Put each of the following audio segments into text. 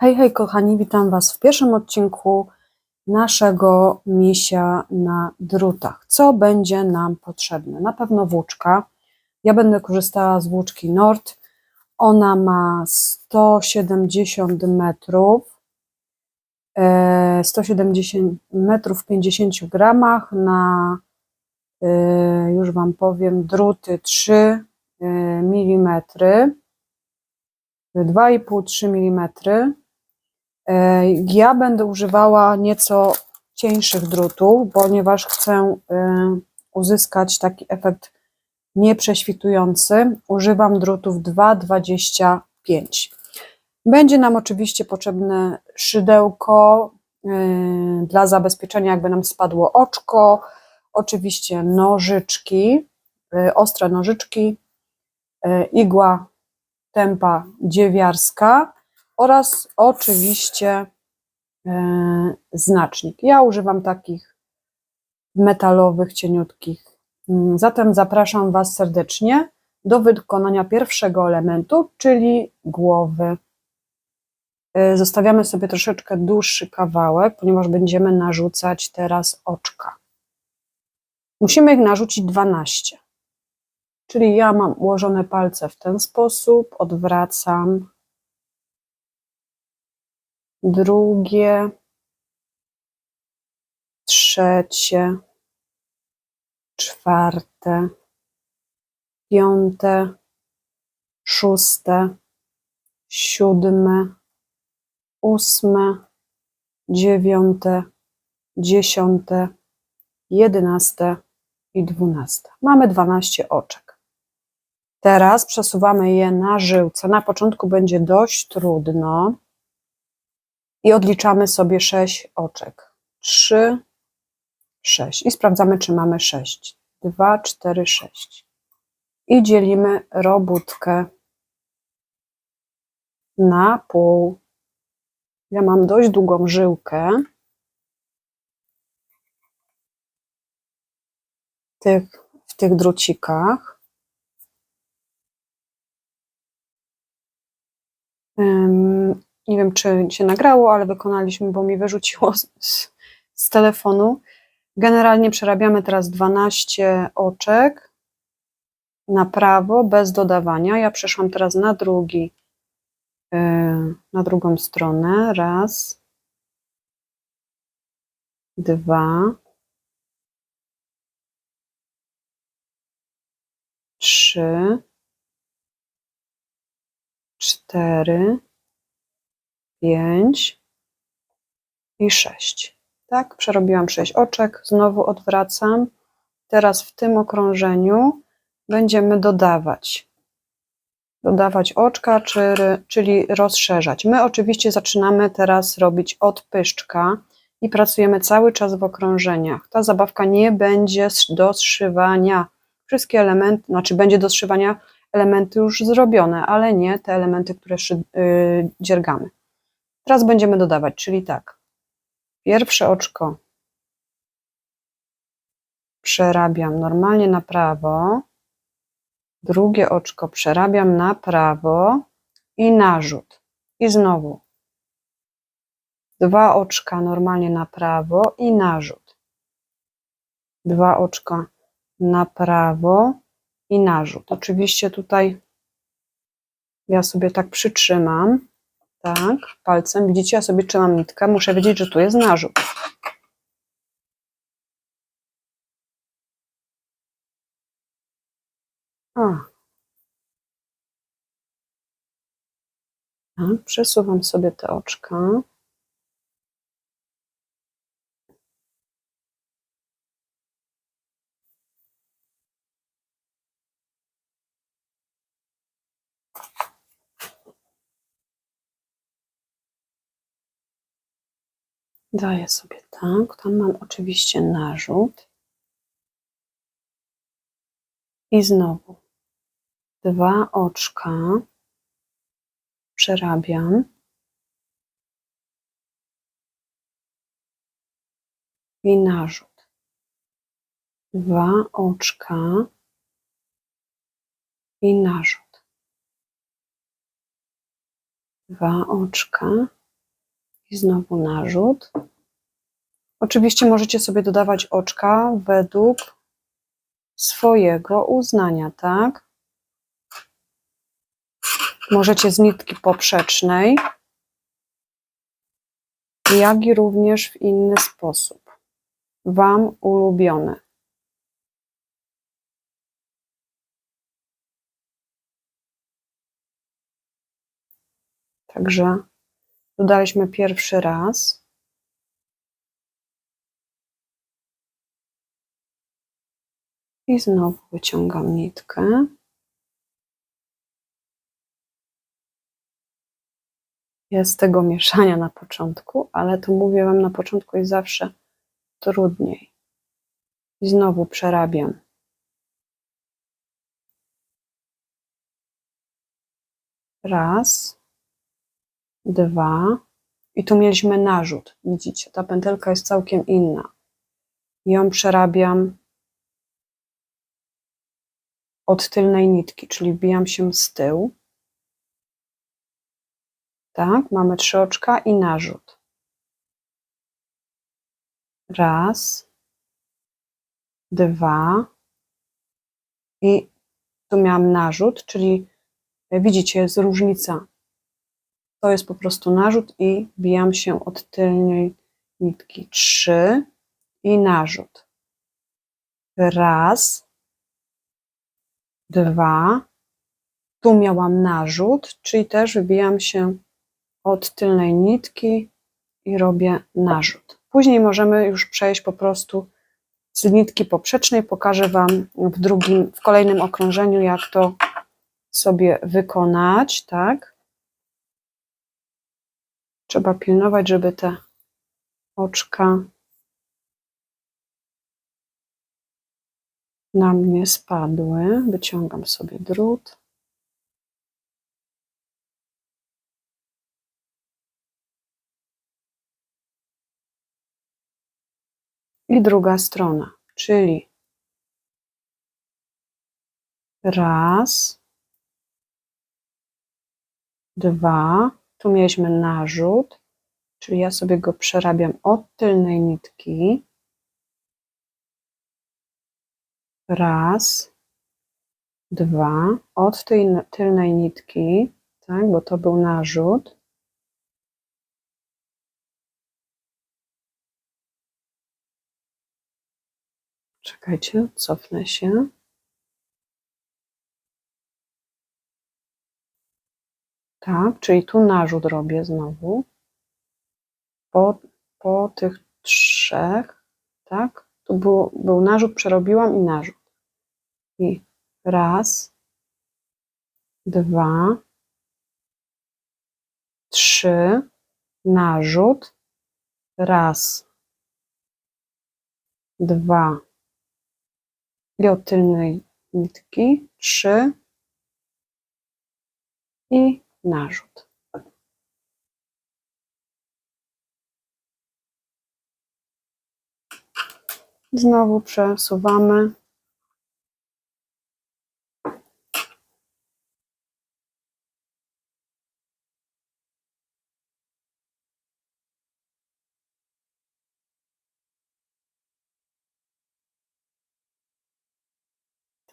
Hej, hej kochani, witam Was w pierwszym odcinku naszego misia na drutach. Co będzie nam potrzebne? Na pewno włóczka. Ja będę korzystała z włóczki Nord. Ona ma 170 metrów. e, 170 metrów w 50 gramach na, e, już Wam powiem, druty 3 mm, 2,5-3 mm. E, Ja będę używała nieco cieńszych drutów, ponieważ chcę e, uzyskać taki efekt nieprześwitujący. Używam drutów 2,25. Będzie nam oczywiście potrzebne szydełko e, dla zabezpieczenia, jakby nam spadło oczko, oczywiście nożyczki, ostre nożyczki, igła tempa dziewiarska oraz oczywiście e, znacznik. Ja używam takich metalowych, cieniutkich. Mm, Zatem zapraszam Was serdecznie do wykonania pierwszego elementu, czyli głowy. E, Zostawiamy sobie troszeczkę dłuższy kawałek, ponieważ będziemy narzucać teraz oczka. Musimy ich narzucić 12. Czyli ja mam ułożone palce w ten sposób, odwracam. Drugie, trzecie, czwarte, piąte, szóste, siódme, ósme, dziewiąte, dziesiąte, jedenaste i dwunaste. Mamy 12 oczek. Teraz przesuwamy je na żyłce. Na początku będzie dość trudno i odliczamy sobie 6 oczek. 3, 6 i sprawdzamy, czy mamy 6. 2, 4, 6. I dzielimy robótkę na pół. Ja mam dość długą żyłkę. Tych, w tych drucikach. Nie wiem, czy się nagrało, ale wykonaliśmy, bo mi wyrzuciło z, z, telefonu. Generalnie przerabiamy teraz 12 oczek na prawo bez dodawania. Ja przeszłam teraz na drugi, yy, na drugą stronę. Raz, dwa, trzy, cztery, pięć i sześć. Tak, przerobiłam sześć oczek, znowu odwracam. Teraz w tym okrążeniu będziemy dodawać. Dodawać oczka, czy- czyli rozszerzać. My oczywiście zaczynamy teraz robić od pyszczka i pracujemy cały czas w okrążeniach. Ta zabawka nie będzie do zszywania. Wszystkie elementy, znaczy będzie do zszywania elementy już zrobione, ale nie te elementy, które yy, dziergamy. Teraz będziemy dodawać, czyli tak. Pierwsze oczko przerabiam normalnie na prawo, drugie oczko przerabiam na prawo i narzut. I znowu dwa oczka normalnie na prawo i narzut. Dwa oczka na prawo i narzut. Oczywiście tutaj ja sobie tak przytrzymam, tak, palcem. Widzicie, ja sobie trzymam nitkę, muszę wiedzieć, że tu jest narzut. O. Tak, przesuwam sobie te oczka. Daję sobie tak. Tam mam oczywiście narzut. I znowu dwa oczka przerabiam. I narzut. Dwa oczka i narzut. Dwa oczka I znowu narzut. Oczywiście możecie sobie dodawać oczka według swojego uznania, tak? Możecie z nitki poprzecznej, jak i również w inny sposób. Wam ulubiony. Także dodaliśmy pierwszy raz. I znowu wyciągam nitkę. Jest tego mieszania na początku, ale to mówię Wam na początku jest zawsze trudniej. I znowu przerabiam. Raz, dwa. I tu mieliśmy narzut. Widzicie, ta pętelka jest całkiem inna. Ją przerabiam od tylnej nitki, czyli wbijam się z tyłu. Tak, mamy trzy oczka i narzut. Raz, dwa i tu miałam narzut, czyli widzicie, jest różnica. To jest po prostu narzut i bijam się od tylnej nitki. Trzy i narzut. Raz, dwa. Tu miałam narzut, czyli też wybijam się od tylnej nitki i robię narzut. Później możemy już przejść po prostu z nitki poprzecznej. Pokażę Wam w drugim, w kolejnym okrążeniu, jak to sobie wykonać, tak? Trzeba pilnować, żeby te oczka nam nie spadły. Wyciągam sobie drut. I druga strona, czyli raz, dwa, tu mieliśmy narzut, czyli ja sobie go przerabiam od tylnej nitki. Raz, dwa, od tej tylnej nitki, tak, bo to był narzut. Czekajcie, cofnę się. Tak, czyli tu narzut robię znowu. Po, po tych trzech, tak? Tu był, był narzut, przerobiłam i narzut. I raz, dwa, trzy, narzut, raz, dwa, i od tylnej nitki, trzy i narzut. Znowu przesuwamy.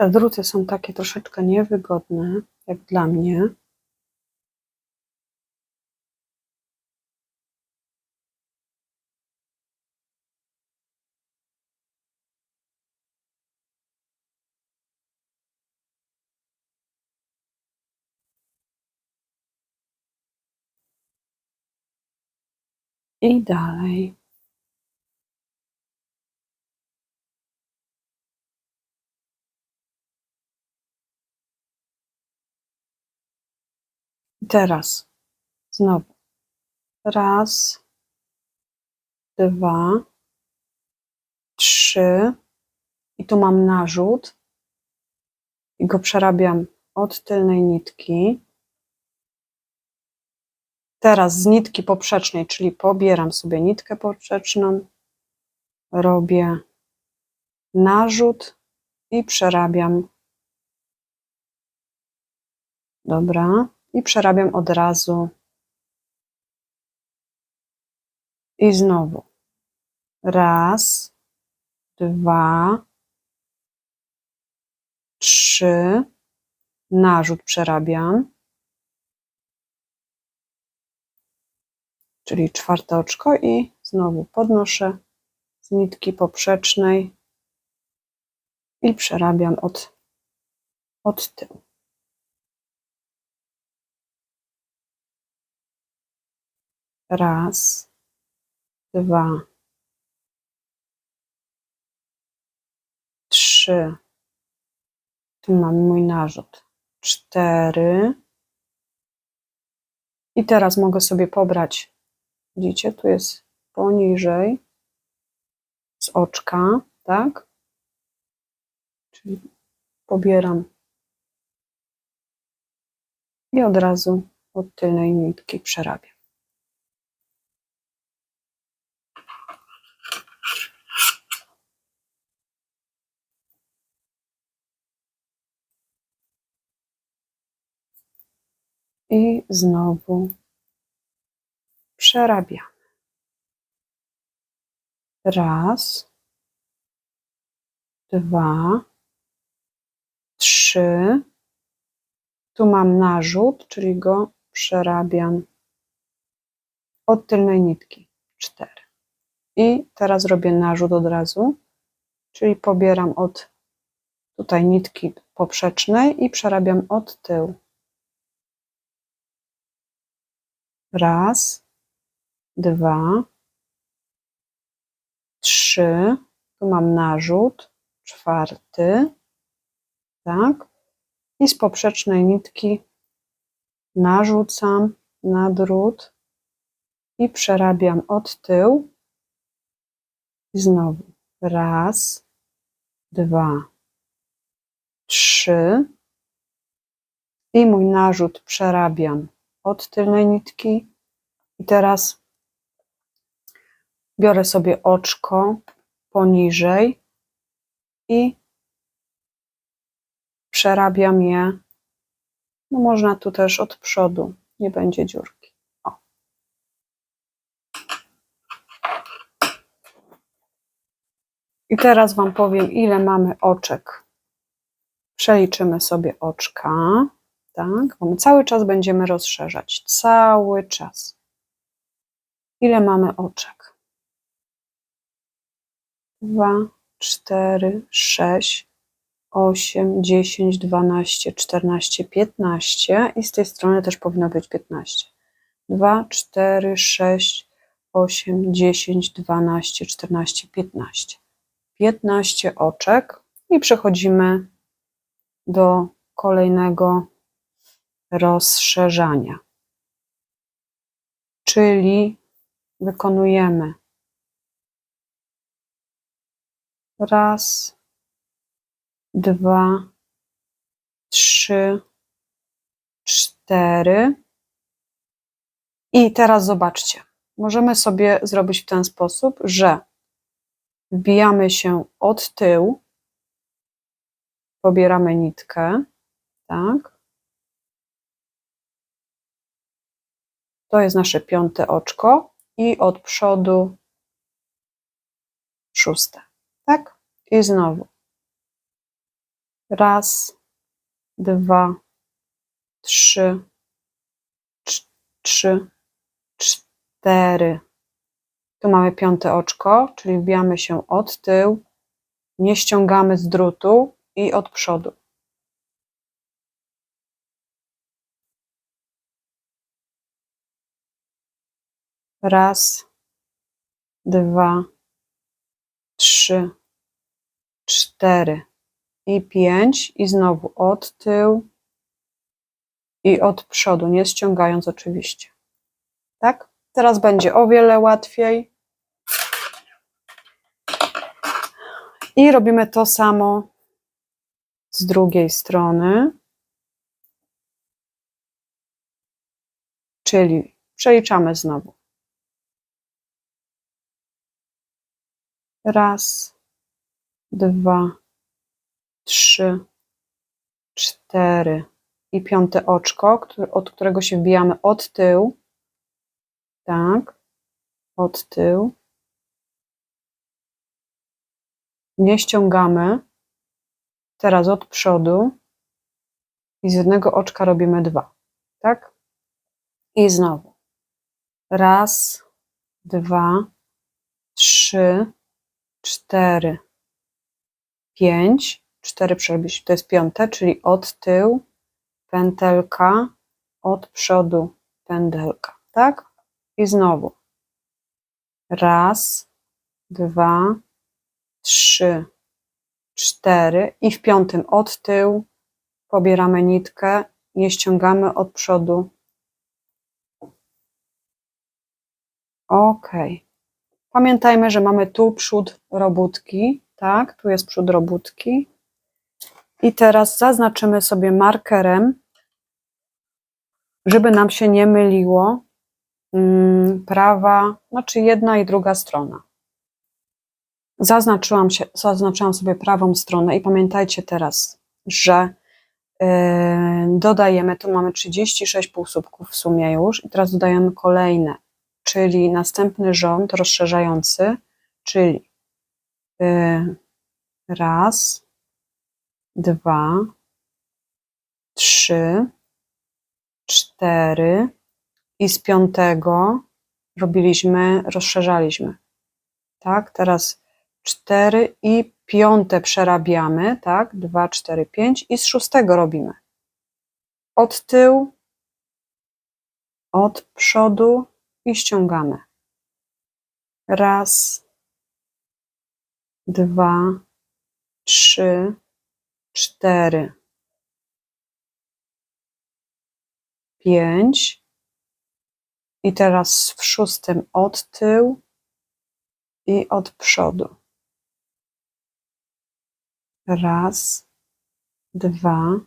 Te druty są takie troszeczkę niewygodne, jak dla mnie. I dalej. teraz znowu raz, dwa, trzy i tu mam narzut i go przerabiam od tylnej nitki. Teraz z nitki poprzecznej, czyli pobieram sobie nitkę poprzeczną, robię narzut i przerabiam. Dobra, i przerabiam od razu I znowu. Raz, dwa, trzy. Narzut przerabiam. Czyli czwarte oczko i znowu podnoszę z nitki poprzecznej i przerabiam od, od tyłu. Raz, dwa, trzy. Tu mam mój narzut. Cztery. I teraz mogę sobie pobrać, widzicie, tu jest poniżej z oczka, tak? Czyli pobieram i od razu od tylnej nitki przerabiam. I znowu przerabiam. Raz, dwa, trzy. Tu mam narzut, czyli go przerabiam od tylnej nitki. Cztery. I teraz robię narzut od razu, czyli pobieram od tutaj nitki poprzecznej i przerabiam od tyłu. Raz, dwa, trzy. Tu mam narzut, czwarty, tak? I z poprzecznej nitki narzucam na drut i przerabiam od tyłu. I znowu raz, dwa, trzy. I mój narzut przerabiam od tylnej nitki. I teraz biorę sobie oczko poniżej i przerabiam je. No można tu też od przodu, nie będzie dziurki. O. I teraz Wam powiem, ile mamy oczek. Przeliczymy sobie oczka tak? Bo my cały czas będziemy rozszerzać, cały czas. Ile mamy oczek? Dwa, cztery, sześć, osiem, dziesięć, dwanaście, czternaście, piętnaście i z tej strony też powinno być piętnaście. Dwa, cztery, sześć, osiem, dziesięć, dwanaście, czternaście, piętnaście. Piętnaście oczek i przechodzimy do kolejnego rozszerzania. Czyli wykonujemy raz, dwa, trzy, cztery. I teraz zobaczcie, możemy sobie zrobić w ten sposób, że wbijamy się od tyłu, pobieramy nitkę, tak, To jest nasze piąte oczko i od przodu szóste. Tak? I znowu. Raz, dwa, trzy, trzy, cztery. Tu mamy piąte oczko, czyli wbijamy się od tyłu, nie ściągamy z drutu i od przodu. Raz, dwa, trzy, cztery i pięć. I znowu od tyłu i od przodu, nie ściągając oczywiście. Tak? Teraz będzie o wiele łatwiej. I robimy to samo z drugiej strony. Czyli przeliczamy znowu. Raz, dwa, trzy, cztery i piąte oczko, od którego się wbijamy od tyłu. Tak. od tył. Nie ściągamy. Teraz od przodu. I z jednego oczka robimy dwa. Tak? I znowu. Raz, dwa, trzy, cztery, pięć. Cztery przerobiliśmy. To jest piąte, czyli od tył, pętelka, od przodu, pędelka. Tak? I znowu. Raz, dwa, trzy, cztery. I w piątym od tył pobieramy nitkę, nie ściągamy od przodu. Ok. Pamiętajmy, że mamy tu przód robótki, tak? Tu jest przód robótki. I teraz zaznaczymy sobie markerem, żeby nam się nie myliło mm, prawa, znaczy jedna i druga strona. Zaznaczyłam, się, zaznaczyłam sobie prawą stronę i pamiętajcie teraz, że yy, dodajemy, tu mamy 36 półsłupków w sumie już i teraz dodajemy kolejne, czyli następny rząd rozszerzający, czyli yy, raz, dwa, trzy, cztery i z piątego robiliśmy, rozszerzaliśmy. Tak, teraz cztery i piąte przerabiamy, tak, dwa, cztery, pięć i z szóstego robimy. Od tyłu, od przodu i ściągamy. Raz, dwa, trzy, cztery, pięć. I teraz w szóstym od tyłu i od przodu. Raz, dwa,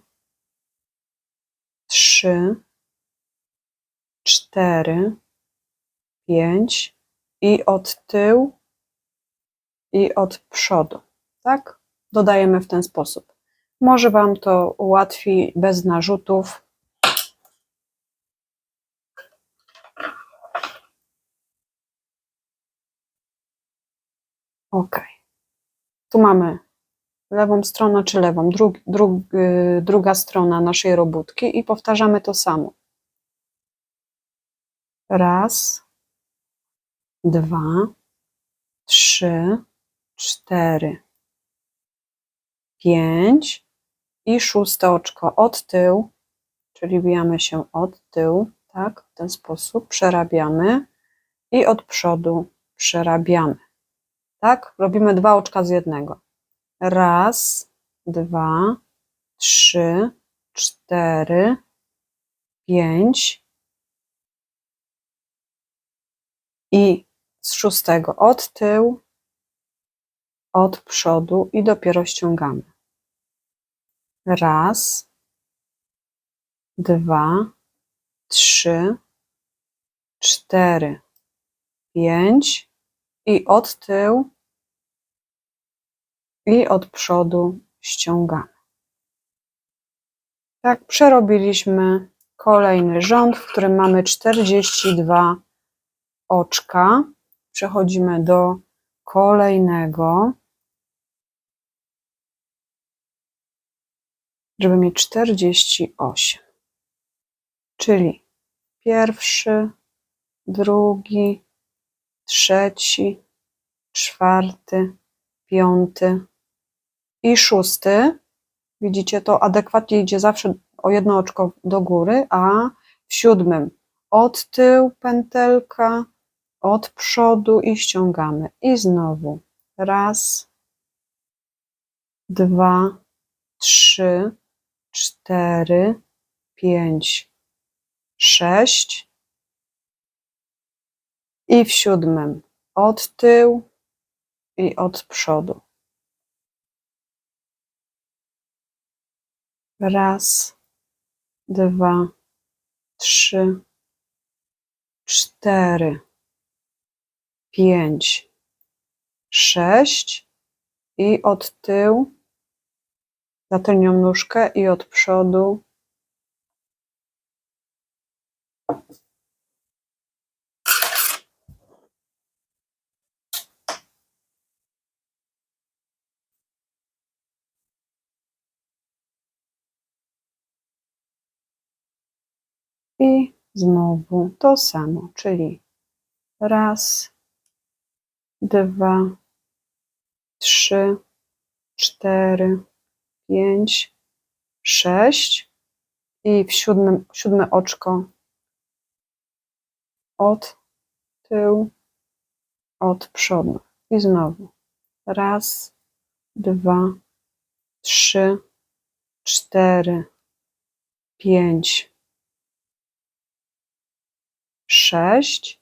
trzy, cztery, pięć i od tyłu i od przodu. Tak? Dodajemy w ten sposób. Może Wam to ułatwi bez narzutów. Ok. Tu mamy lewą stronę czy lewą, drug, drug, druga strona naszej robótki i powtarzamy to samo. Raz, dwa, trzy, cztery, pięć i szóste oczko od tyłu, czyli bijamy się od tyłu, tak, w ten sposób, przerabiamy i od przodu przerabiamy. Tak, robimy dwa oczka z jednego. Raz, dwa, trzy, cztery, pięć i z szóstego od tyłu, od przodu i dopiero ściągamy. Raz, dwa, trzy, cztery, pięć i od tyłu i od przodu ściągamy. Tak, przerobiliśmy kolejny rząd, w którym mamy 42 oczka. Przechodzimy do kolejnego, żeby mieć 48. Czyli pierwszy, drugi, trzeci, czwarty, piąty, i szósty, widzicie, to adekwatnie idzie zawsze o jedno oczko do góry, a w siódmym od tyłu pętelka, od przodu i ściągamy. I znowu raz, dwa, trzy, cztery, pięć, sześć i w siódmym od tyłu i od przodu. Raz, dwa, trzy, cztery, pięć, sześć i od tyłu za zatylnią nóżkę i od przodu. I znowu to samo, czyli raz, dwa, trzy, cztery, pięć, sześć i w siódmym, siódme oczko od tył, od przodu. I znowu raz, dwa, trzy, cztery, pięć, sześć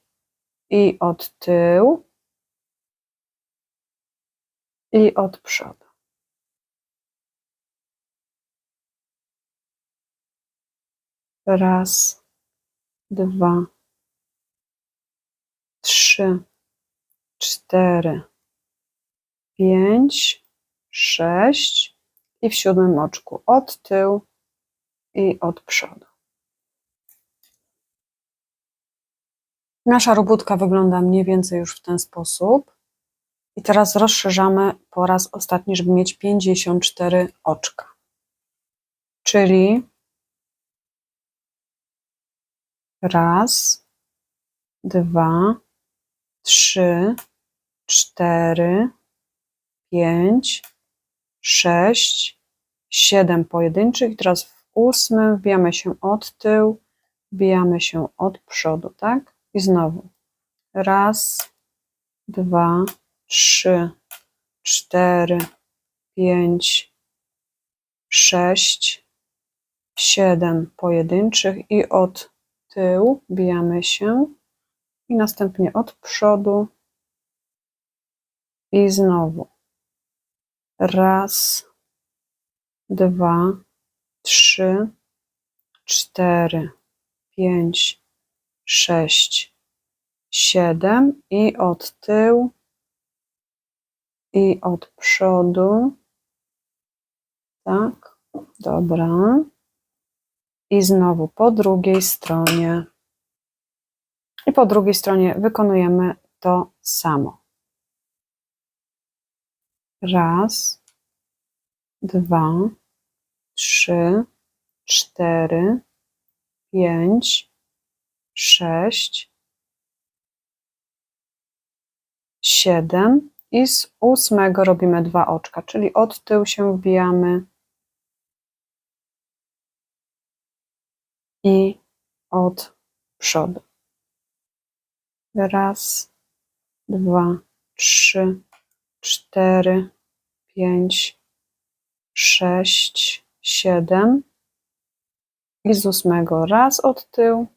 i od tyłu i od przodu. Raz, dwa, trzy, cztery, pięć, sześć i w siódmym oczku od tyłu i od przodu. Nasza robótka wygląda mniej więcej już w ten sposób. I teraz rozszerzamy po raz ostatni, żeby mieć 54 oczka. Czyli raz, dwa, trzy, cztery, pięć, sześć, siedem pojedynczych. I teraz w ósmym wbijamy się od tyłu, wbijamy się od przodu, tak? I znowu raz, dwa, trzy, cztery, pięć, sześć, siedem pojedynczych i od tyłu bijamy się i następnie od przodu i znowu. Raz, dwa, trzy, cztery, pięć, sześć, siedem i od tyłu i od przodu. Tak, dobra. I znowu po drugiej stronie. I po drugiej stronie wykonujemy to samo. Raz, dwa, trzy, cztery, pięć, sześć, siedem i z ósmego robimy dwa oczka, czyli od tyłu się wbijamy. I od przodu. Raz, dwa, trzy, cztery, pięć, sześć, siedem. I z ósmego raz od tyłu,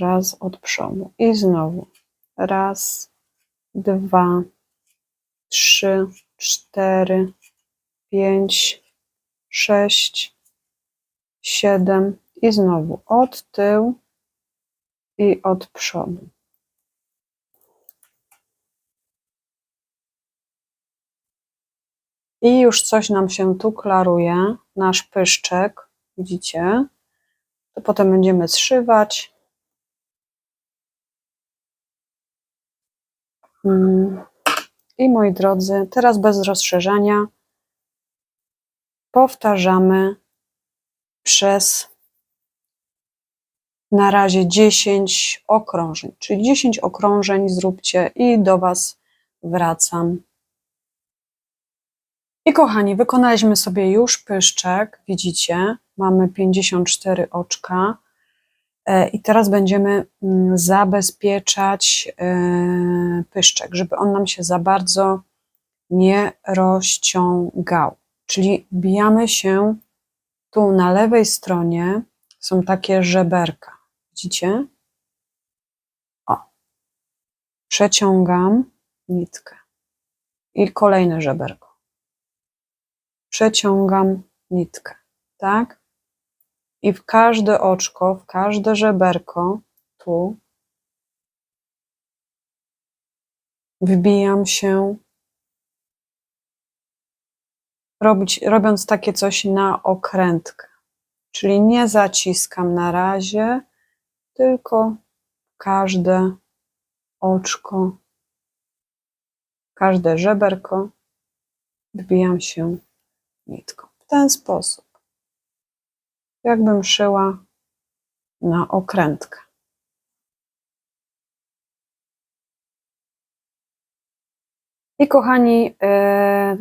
raz od przodu. I znowu. Raz, dwa, trzy, cztery, pięć, sześć, siedem i znowu od tyłu i od przodu. I już coś nam się tu klaruje, nasz pyszczek, widzicie? To potem będziemy zszywać. Mm. I moi drodzy, teraz bez rozszerzania powtarzamy przez na razie 10 okrążeń. Czyli 10 okrążeń zróbcie i do Was wracam. I kochani, wykonaliśmy sobie już pyszczek, widzicie, mamy 54 oczka. E, I teraz będziemy mm, zabezpieczać e, pyszczek, żeby on nam się za bardzo nie rozciągał. Czyli bijamy się tu na lewej stronie, są takie żeberka. Widzicie? O. Przeciągam nitkę. I kolejne żeberko. Przeciągam nitkę. Tak? I w każde oczko, w każde żeberko, tu, wbijam się, robić, robiąc takie coś na okrętkę. Czyli nie zaciskam na razie, tylko każde oczko, każde żeberko wbijam się nitką. W ten sposób jakbym szyła na okrętkę. I kochani, e,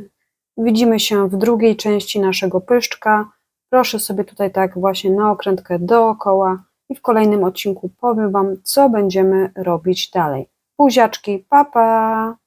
widzimy się w drugiej części naszego pyszczka. Proszę sobie tutaj tak właśnie na okrętkę dookoła i w kolejnym odcinku powiem Wam, co będziemy robić dalej. Buziaczki, pa pa!